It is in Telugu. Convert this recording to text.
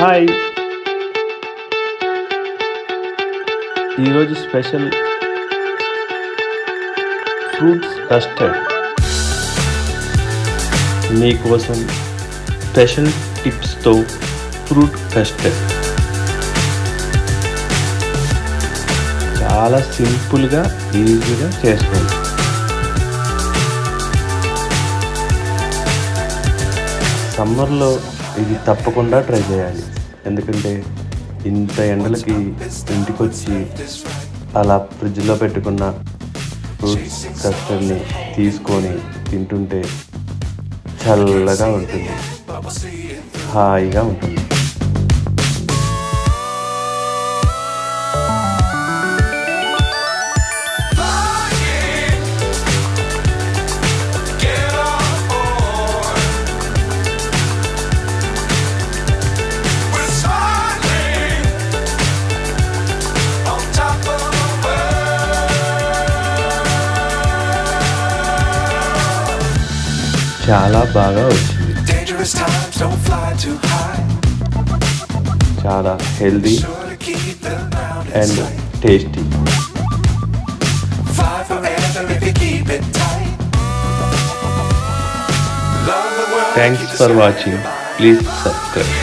హాయ్ ఈరోజు స్పెషల్ ఫ్రూట్స్ కస్టర్డ్. మీకోసం స్పెషల్ టిప్స్తో ఫ్రూట్ కస్టర్డ్. చాలా సింపుల్గా ఈజీగా చేసుకోండి. సమ్మర్లో ఇది తప్పకుండా ట్రై చేయాలి. ఎందుకంటే ఇంత ఎండలకి ఇంటికి వచ్చి అలా ఫ్రిడ్జ్లో పెట్టుకున్న ఫ్రూట్స్ కస్టర్డ్ని తీసుకొని తింటుంటే చల్లగా ఉంటుంది. హాయిగా ఉంటుంది. చాలా బాగా వచ్చింది Dangerous times don't fly too high. చాలా healthy Sure to keep the ground in and sight. Tasty Fly forever if you keep it tight. Love the world. Thanks for watching please subscribe